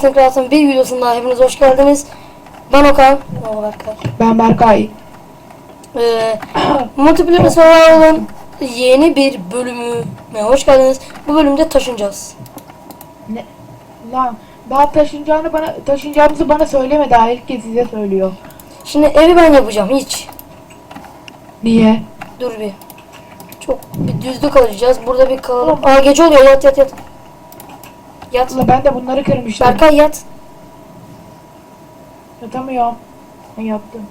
Tekrar bir videosunda hepiniz hoş geldiniz. Ben Okan. Berkay. Ben Berkay. Ee, Multiplayer Survival'ın yeni bir bölümüne hoş geldiniz. Bu bölümde taşınacağız. Ne? Lan daha taşınacağını bana taşınacağımızı bana söylemedi. Ha, ilk kez size söylüyor. Şimdi evi ben yapacağım hiç. Niye? Dur bir. Çok bir düzlük alacağız. Burada bir kalalım. Aa gece oluyor yat yat yat. Yat. Ulan ben de bunları kırmıştım. Berkay yat. Yatamıyorum. Ben yattım.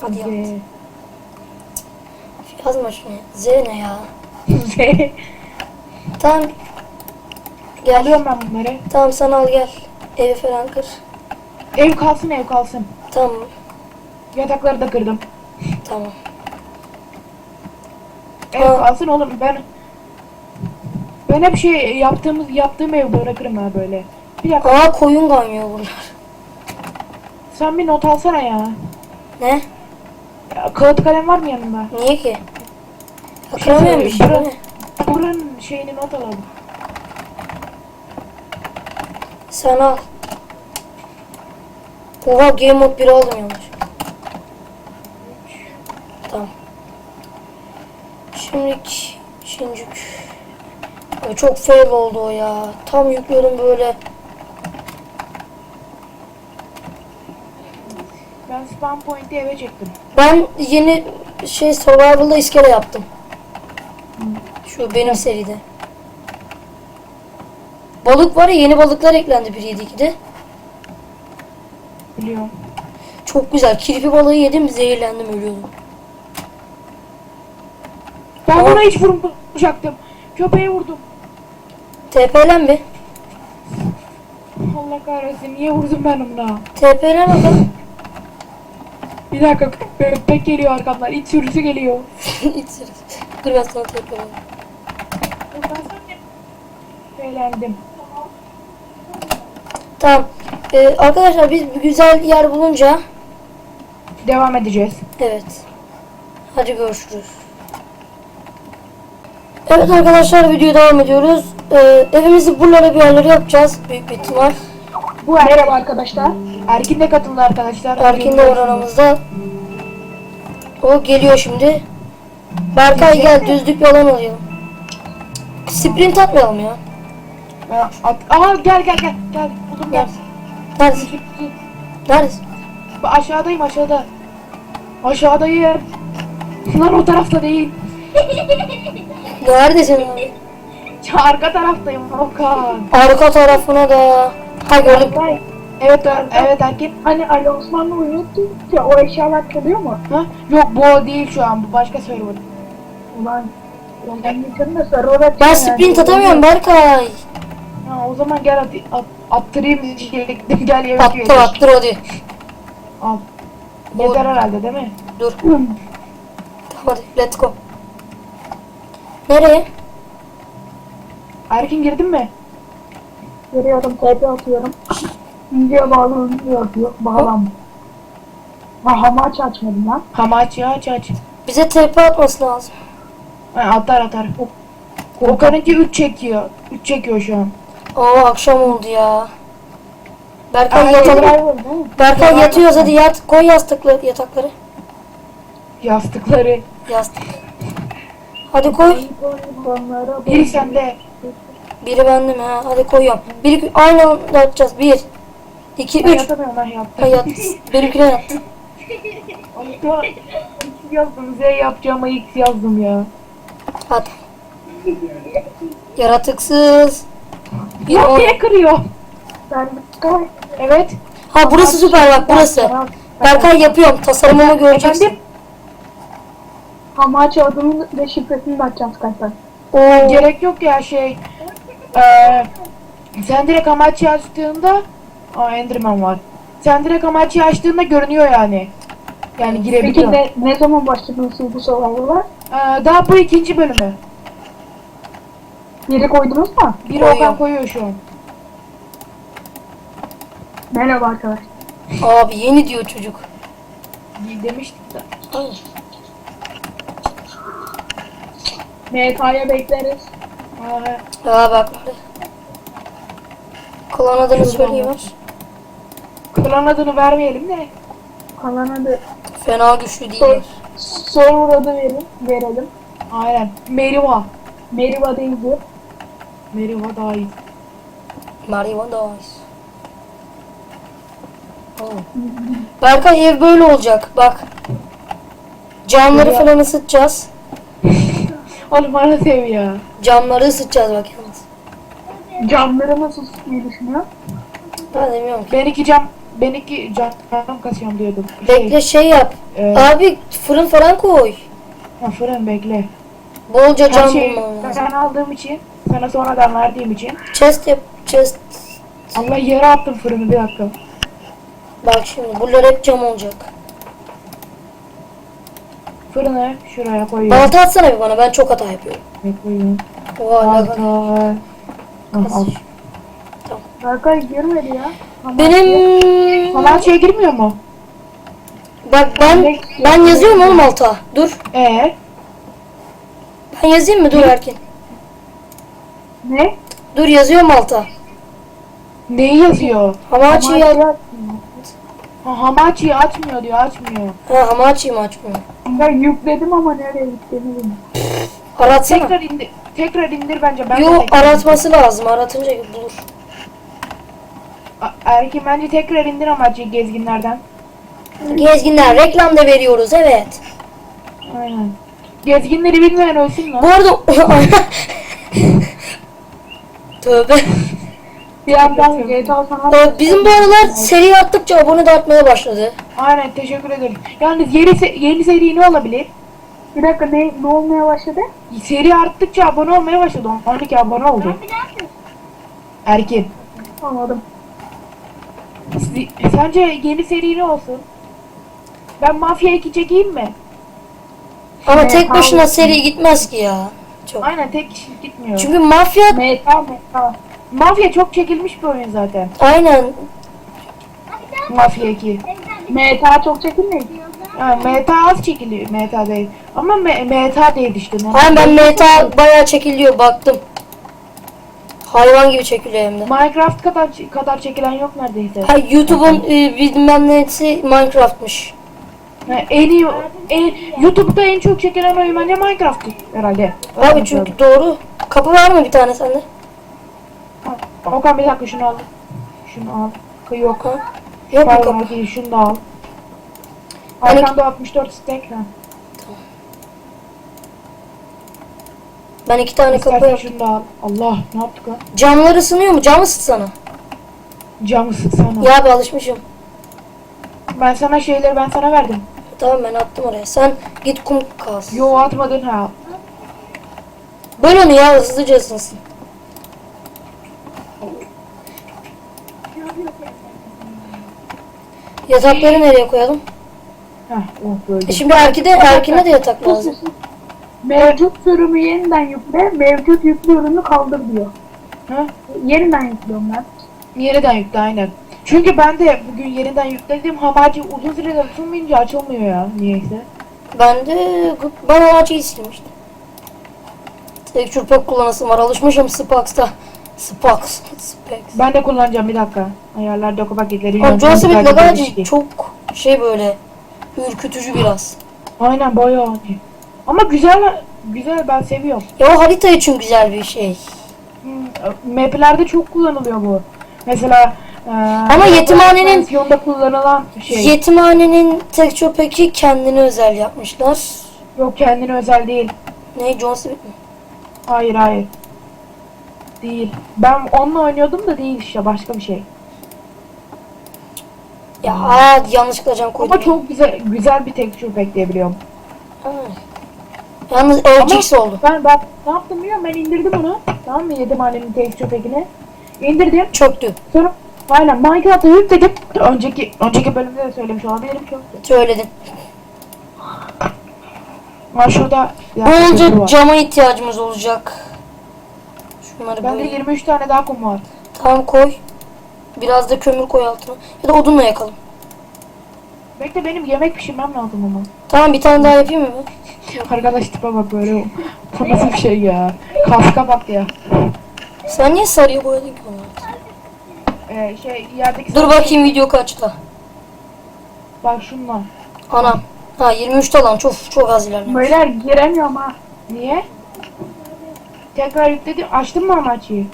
Hadi yat. Yazma şunu. Z ne ya? Ze- Tamam. Gel. Alıyorum ben bunları. Tamam sen al gel. Evi falan kır. Ev kalsın ev kalsın. Tamam. Yatakları da kırdım. Tamam. Ev Aa. kalsın oğlum ben ben hep şey yaptığımız yaptığım ev bırakırım ha böyle. Bir dakika Aa koyun ganyo bunlar. sen bir not alsana ya. Ne? ya kağıt kalem var mı yanında? Niye ki? Bir şey söyleyeyim. Buranın, buranın şeyini not alalım. Sen al. Oha Game Mode 1 aldım yanlış. Tamam. Şimdilik Şincik. Ay çok fail oldu o ya. Tam yüklüyorum böyle. Ben spawn point'i eve çektim. Ben yeni şey Survival'da iskele yaptım. Şu benim seride. Balık var ya yeni balıklar eklendi 1.7.2'de. Biliyorum. Çok güzel. Kirpi balığı yedim zehirlendim ölüyordum. Ben buna hiç vurmayacaktım. Köpeğe vurdum. TP'len bir. Allah kahretsin. Niye vurdum ben ona? TP'len adam. Bir dakika köpek geliyor arkamdan. İç sürüsü geliyor. İç sırası. Dur ben sana TP'len. Eğlendim. Tamam. Ee, arkadaşlar biz bir güzel yer bulunca Devam edeceğiz. evet. Hadi görüşürüz. Evet arkadaşlar videoya devam ediyoruz. Ee, evimizi buralara bir yerlere yapacağız. Büyük bir ihtimal. Bu Merhaba arkadaşlar. Erkin de katıldı arkadaşlar. Erkin de var aramızda. O geliyor şimdi. Berkay gel düzlük bir alan alayım. Sprint atmayalım ya. Ben at- Aha gel gel gel. Gel. Buldum gel. Neredesin? Neredesin? Ben Aşağıdayım aşağıda. Aşağıdayım. Lan o tarafta değil. Neredesin abi? Arka taraftayım Okan. Arka tarafına da. Ha gördüm. Evet evet Erkin. Hani Ali Osman'la uyuyorduk ya o eşyalar kalıyor mu? Ha? Yok bu o değil şu an bu başka server. Ulan. Ben sprint atamıyorum Berkay. Ha, o zaman gel at, at, attırayım diyecektim gel yemek Attır yiyelim. attır hadi. Al. Yeter herhalde değil mi? Dur. Hadi let's go. Nereye? Erkin girdin mi? Veriyorum, TP atıyorum. Videoya bağlanıyor diyor. Bağlan. Ha hamaç açmadım lan. Hama aç ya aç aç. Bize TP atması lazım. Ha, atar atar. Okan'ınki 3 çekiyor. 3 çekiyor şu an. Oo akşam oldu ya. Berkay Ay, yatalım. Driver değil mi? Berkay yatıyoruz hadi yat. Koy yastıkları yatakları. Yastıkları. Yastık. Hadi koy. Biri sende. Biri bende mi ha? Hadi koyuyorum. Bir aynı anda atacağız. Bir. iki, Ben üç. yatamıyorum ben yaptım. Ha yat. Benimkine yat. Ama X yazdım Z yapacağıma X yazdım ya. Hadi. Yaratıksız. Bir Ya on. niye kırıyor? Ben. Evet. Ha burası süper bak burası. Berkay yapıyorum. Tasarımımı göreceksin. Efendim? Hamaç adının ve şifresini de açacağım Skype'dan. Oo. Gerek yok ya şey. Eee sen direkt amaçı açtığında Aa Enderman var. Sen direkt amaçı açtığında görünüyor yani. Yani Peki girebiliyor. ne, ne zaman başladınız bu survival'a? Ee, daha bu ikinci bölümü. Yeri koydunuz mu? Bir Koyuyorum. Okan koyuyor şu an. Merhaba arkadaşlar. Abi yeni diyor çocuk. Demiştik de. MK'ya bekleriz. Aa, bak. Klan adını bak. Klan adını vermeyelim de. Kalan adı Fena güçlü Sor, değiller. server adı verin, verelim. Aynen. Meriva. Meriva değil bu. Meriva daha iyi. Marihuana Dice. Oo. Berkay ev böyle olacak. Bak. Camları falan ısıtacağız. Oğlum bana sev ya. Camları ısıtacağız bak yalnız. Camları nasıl tutmayı düşünüyor? Ben demiyorum ki. Ben iki cam, ben iki cam, kasıyorum diyordum. Bekle şey yap. e, Abi fırın falan koy. ha, fırın bekle. Bolca Her cam şeyi bulmam lazım. ben aldığım için, sana sonradan verdiğim için. Chest yap. Chest. Allah yere attım fırını bir dakika. Bak şimdi bunlar hep cam olacak. Fırını şuraya koyuyorum. Balta atsana bir bana ben çok hata yapıyorum. Ne koyuyorum? Oha ne kadar. Balta. Ah, al. Berkay girmedi ya. Ama Benim Halatçıya girmiyor mu? bak ben ben yazıyorum oğlum alta. Dur. Ee, Ben yazayım mı? Dur Erkin. Ne? Dur yazıyorum alta. neyi yazıyor? Hamachi Ama yaz. Ha, Hamachi'yi açmıyor diyor, açmıyor. Ha Hamachi mi açmıyor? Ben yükledim ama nereye gittiğini bilmiyorum. Aratsana. Tekrar indir, tekrar indir bence. Ben de Yo tekrar- aratması lazım. Aratınca bulur. A- Erkin bence tekrar indir Hamachi'yi gezginlerden. Gezginler reklam da veriyoruz evet. Aynen. Gezginleri bilmeyen ölsün Bu lan. arada Tövbe. Bir yandan GTA sana Ee, Bizim bu aralar seri attıkça abone de artmaya başladı. Aynen teşekkür ederim. Yalnız yeni, se- yeni seri ne olabilir? Bir dakika ne, ne olmaya başladı? Seri arttıkça abone olmaya başladı. 12 abone oldu. Erkin. Anladım. Sence yeni seri ne olsun? Ben Mafya 2 çekeyim mi? Ama Ee, tek başına seri gitmez ki ya. Çok. Aynen tek kişi gitmiyor. Çünkü mafya Meta meta. Mafya çok çekilmiş bir oyun zaten. aynen Mafya 2. Meta çok çekilmiyor. Ha, meta az çekiliyor. Meta değil. Ama me- meta değil işte. Aynen ben meta bayağı çekiliyor baktım. Hayvan gibi çekiliyor hem de. Minecraft kadar kadar çekilen yok neredeyse. Ha, YouTube'un e, bilmem nesi Minecraft'mış. Ha, en iyi en, YouTube'da en çok çekilen oyun bence Minecraft herhalde. Abi çünkü doğru. Kapı var mı bir tane sende? Okan bir dakika şunu al. Şunu al. Yok. Ha? Yok Pardon kapı? değil şunu da al. Hani- Arkanda 64 stack var. Ben iki tane kapı İstersen yaptım. şunu da al. Allah ne yaptık ha? Camlar ısınıyor mu? Cam ısıt sana. Camı sıksana. Ya abi alışmışım. Ben sana şeyleri ben sana verdim. Tamam ben attım oraya. Sen git kum kaz. Yo atmadın ha. Böl onu ya hızlıca ısınsın. Yatakları nereye koyalım? Heh, oh böyle. E şimdi Erkin'e, Erkin'e de yatak lazım. Mevcut sürümü yeniden yükle, mevcut yüklü ürünü kaldır diyor. Ha? Yeniden yüklüyorum ben. Yeniden yükle aynen. Çünkü ben de bugün yeniden yükledim. Hamaci uzun süredir ısınmayınca açılmıyor ya niyeyse. Ben de ben o acıyı silmiştim. Tek çırpak kullanasım var. Alışmışım Spax'ta. Spax. Spax. Ben de kullanacağım bir dakika. Ayarlar doku paketleri. Abi Jurassic yöntemler gibi Legacy ilişki. çok şey böyle ürkütücü biraz. Aynen bayağı. Ama güzel güzel ben seviyorum. Ya o harita için güzel bir şey. Hmm, Maplerde çok kullanılıyor bu. Mesela e, Ama yetimhanenin- versiyonda kullanılan şey. Yetimhanenin texture pack'i kendine özel yapmışlar. Yok kendine özel değil. Ne John Smith mi? Hayır hayır. Değil. Ben onunla oynuyordum da değil işte başka bir şey. Ya aa, yanlışlıkla can koydum. Ama çok güzel güzel bir texture pack diye biliyorum. Ha. Yalnız LGX oldu. Ben bak ne yaptım biliyor musun? Ben indirdim onu. Tamam mı? Yedim alemin texture pack'ini. İndirdim. Çöktü. Sonra aynen Minecraft'a yükledim. Önceki önceki bölümde de söylemiş olabilirim çöktü. Söyledin. Ha şurada Bu olunca cama ihtiyacımız olacak. Şunları Bende böyle. 23 tane daha kum var. Tamam koy. Biraz da kömür koy altına. Ya da odunla yakalım. Bekle benim yemek pişirmem lazım ama. Tamam bir tane daha yapayım mı? Arkadaş tipe bak böyle. Bu nasıl bir şey ya? Kaska bak ya. Sen niye sarıya boyadın ki onu? Ee, şey yerdeki Dur bakayım video kaçta. Bak şunla. Anam. Ha 23'te lan çok çok az ilerlemiş. Beyler giremiyorum ha. Niye? Tekrar yükledim. Açtın mı amaçıyı?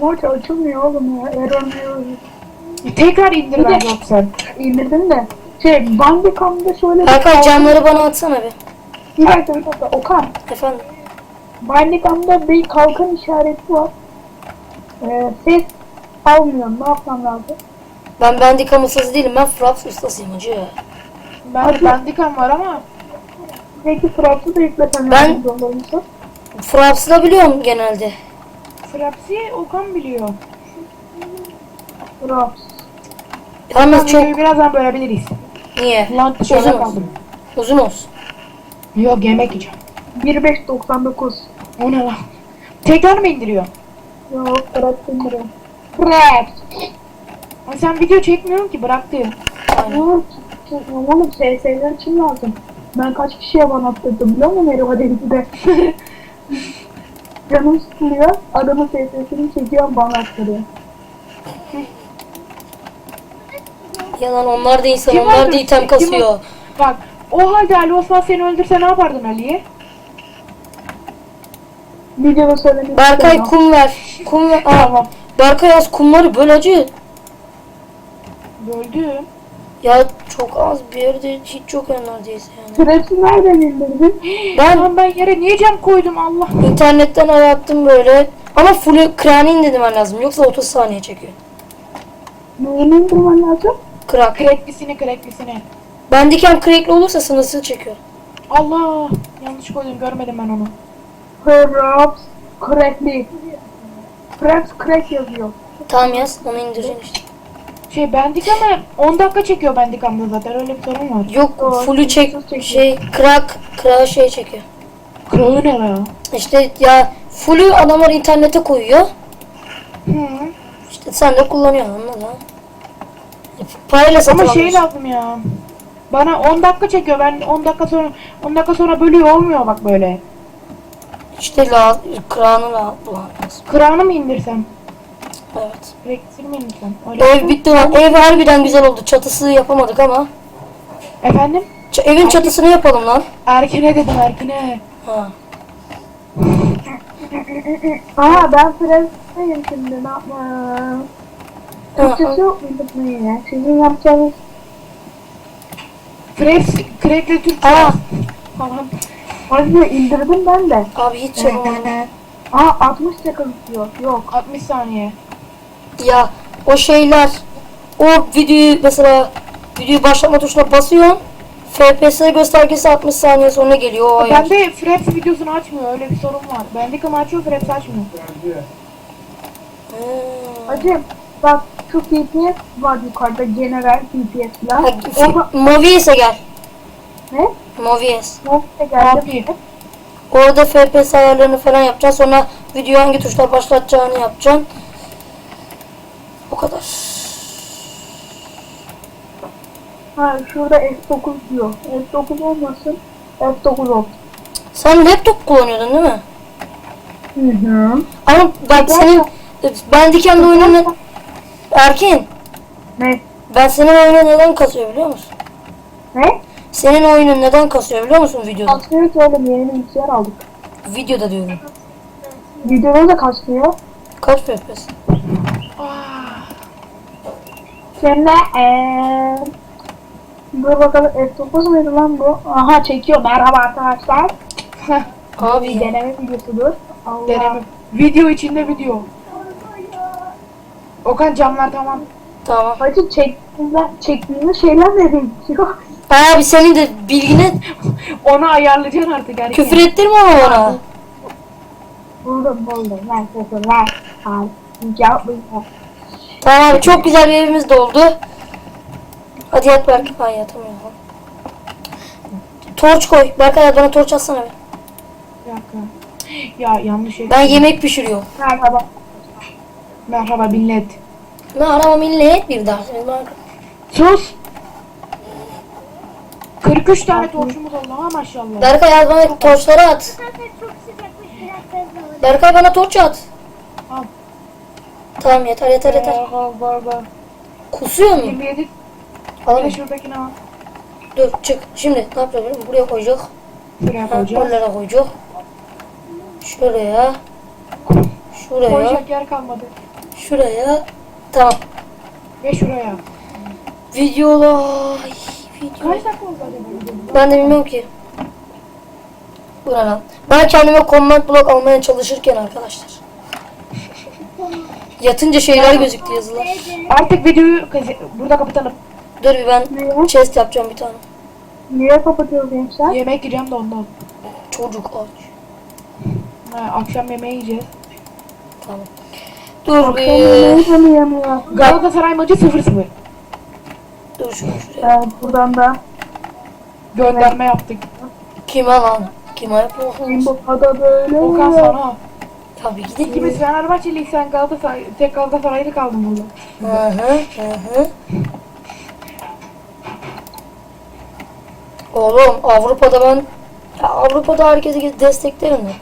Maç açılmıyor oğlum ya. Error diyor. Tekrar indir ben yoksa. İndirdim de. Şey Bandicam'da şöyle Berkay camları bana atsana bir. Bir dakika bir dakika. Okan. Efendim. Bandicam'da bir kalkan işareti var. Ee, ses almıyor. Ne yapmam lazım? Ben Bandicam ustası değilim. Ben Fraps ustasıyım hacı. Ben Hadi. de bandikam var ama Peki Fraps'ı da yükleten Ben- olur Fraps'ı da biliyorum genelde. Fraps'i Okan biliyor. Fraps. Yalnız Çok... çok... birazdan bölebiliriz. Niye? Lan Uzun olsun. Uzun olsun. Yok yemek yiyeceğim. 1599. O ne lan? Tekrar mı indiriyor? Yok Fraps indiriyor. Fraps. Ama sen video çekmiyorsun ki bıraktım. Aynen. Yok. Oğlum SS'ler için lazım. Ben kaç kişiye bana attırdım biliyor musun Merhaba de. Canım sıkılıyor. Adamın SS'sini çekiyorum bana attırıyor. Yalan onlar da insan. Kim onlar da item Kim kasıyor. Bak o halde Ali Osman seni öldürse ne yapardın Ali'ye? Videoda söylemek Berkay istemiyorum. kum ver. Kum ver. Aa, Tamam. Berkay az kumları böl hacı. Böldüm. Ya çok az bir yerde hiç yok ya neredeyse yani. Fraps'i nereden indirdin? Ben Lan ben yere niye cam koydum Allah? internetten arattım böyle. Ama full kranı indirmen lazım. Yoksa 30 saniye çekiyor. Neyini indirmen lazım? Krak. Kreklisini kreklisini. Bandicam crackli olursa sınırsız çekiyor. Allah! Yanlış koydum görmedim ben onu. Fraps crackli. Fraps crack yazıyor. Tamam yaz onu indireceksin işte. Şey Bandicam'a 10 dakika çekiyor Bandicam'da zaten öyle bir sorun var. Yok Doğru, full'ü çek çekiyor. şey krak krak şey çekiyor. Kralı ne ya? İşte ya full'ü adamlar internete koyuyor. Hı. İşte sen de kullanıyorsun anladın mı? Parayla satın Ama şey lazım ya. Bana 10 dakika çekiyor. Ben 10 dakika sonra 10 dakika sonra bölüyor olmuyor bak böyle. İşte la, kranı la, lazım. Kırağını mı indirsem? Evet. İndirsem? Öyle. Ev bitti lan. Ev harbiden güzel oldu. Çatısı yapamadık ama. Efendim? Ç- evin çatısını yapalım lan. Erkene dedim erkene. Ha. Aa ben Fraps'teyim şimdi ne yapmam? Ha, Türkçesi yok muydu bunun yine? Sizin yapacağınız Fraps, krekle Türkçe. Aa. Falan. Hadi indirdim ben de. Abi hiç yapamadım. Aa 60 dakika bitiyor. Yok. 60 saniye. Ya o şeyler o videoyu mesela videoyu başlatma tuşuna basıyorsun. FPS göstergesi 60 saniye sonra geliyor o ayar. Bende Fraps videosunu açmıyor. Öyle bir sorun var. Bandicam açıyor Fraps açmıyor. Hmm. Hacım bak şu TPS var yukarıda general falan. Ha, Orada Movies'e gel. ne? Movies. Ne geldi. Orada FPS ayarlarını falan yapacaksın. Sonra videoyu hangi tuşla başlatacağını yapacaksın. O kadar. Ha şurada F9 diyor. F9 olmasın. F9 olsun. Sen laptop kullanıyordun değil mi? Hı hı. Ama bak senin ben dikende oyununu Erkin Ne? ben senin oyunun neden kasıyor biliyor musun? Ne? Senin oyunun neden kasıyor biliyor musun videoda? Kasmıyor ki oğlum yeni bilgisayar aldık. Videoda diyorum. Videoda da kasmıyor. Kaç FPS? Seninle eee... Dur bakalım F9 muydu lan bu? Aha çekiyor. Merhaba arkadaşlar. Abi deneme videosudur. Allah. Deneme. Video içinde video. Okan camlar tamam. Tamam. Hacı çektiğinde, çektiğinde şeyler nereye gidiyor? Abi senin de bilgine Onu ayarlayacaksın artık erken. küfür ettirme ama bana. Buldum buldum. Ben teşekkürler. Ay, yapmayın. Tamam abi çok güzel bir evimiz de oldu. Hadi yat Berk. Ay yatamıyorum. Torç koy. Berkay bana torç atsana bir. Bir dakika. Ya yanlış şey. Ben yemek pişiriyorum. Merhaba. Merhaba millet. Merhaba millet bir var. Sus. 43 tane torçumuz oldu ha maşallah. Berkay al bana torçları at. Berkay bana torç at. Tamam yeter yeter yeter. Al, al, al. Kusuyor mu? 27. Bir Alalım. de şuradakini al. Dur çık. Şimdi ne yapacağız? biliyor musun? Buraya koyacak. Şuraya Ha, koyacağız. Oralara koyacak. Şuraya. Şuraya. Koyacak yer kalmadı. Şuraya. Tamam. Ve şuraya. Videolar. Video. Kaç dakika oldu acaba? Ben de bilmiyorum ki. Bu ne lan? Ben kendime comment blok almaya çalışırken arkadaşlar. Yatınca şeyler gözüktü yazılar. Artık videoyu burada kapatalım. Dur bir ben Niye? chest yapacağım bir tane. Niye kapatıyoruz gençler? Yemek yiyeceğim de ondan. Çocuk aç. Ha, akşam yemeği yiyeceğiz. Tamam. Dur bir. Yemeği? Galatasaray maçı 0-0. Dur şunu şuraya. Evet buradan da Gönderme yaptık. Kime lan? Kime yapıyorsunuz? Rainbow'da böyle Okan sana. Tabii ki de İkimiz Fenerbahçeliyiz sen Galatasaray, tek Galatasaraylı kaldın burada. Hı hı hı hı. Oğlum Avrupa'da ben ya Avrupa'da herkesi desteklerim de.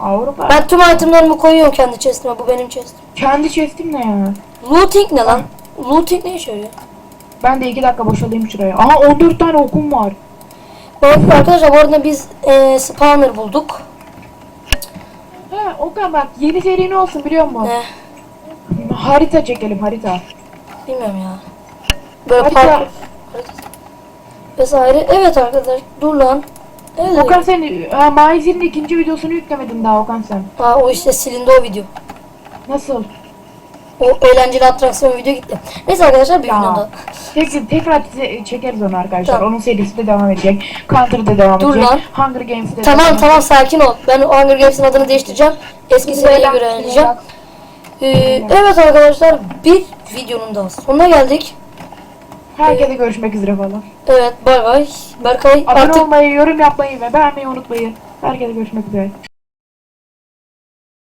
Avrupa. Ben tüm itemlerimi koyuyorum kendi chestime. Bu benim chestim. Kendi chest'im ne ya? Looting ne lan? Looting ne işe yarıyor? Ben de iki dakika boşalayım şuraya. Aha 14 tane okum var. Bak arkadaşlar bu arada biz e, spawner bulduk. Ha Okan bak yeni seri ne olsun biliyor musun? Ne? Harita çekelim harita. Bilmiyorum ya. Böyle Harita. Harita. Vesaire. Evet arkadaşlar. Dur lan. Evet. Okan sen ha, Maiz'in ikinci videosunu yüklemedin daha Okan sen. Ha, o işte silindi o video. Nasıl? O eğlenceli atraksiyon video gitti. Neyse arkadaşlar bir videoda. Tek, tekrar çe- çekeriz onu arkadaşlar. Tamam. Onun serisi de devam edecek. Counter'da devam Dur edecek. lan. Hunger Games'de Tamam devam tamam sakin ol. Ben o Hunger Games'in adını değiştireceğim. Eski seriye Beyler, göre oynayacağım. Ee, evet arkadaşlar bir videonun daha sonuna geldik. Herkese görüşmek üzere falan. Evet bay bay. Berkay Abone artık olmayı, yorum yapmayı ve beğenmeyi unutmayın. Herkese görüşmek üzere.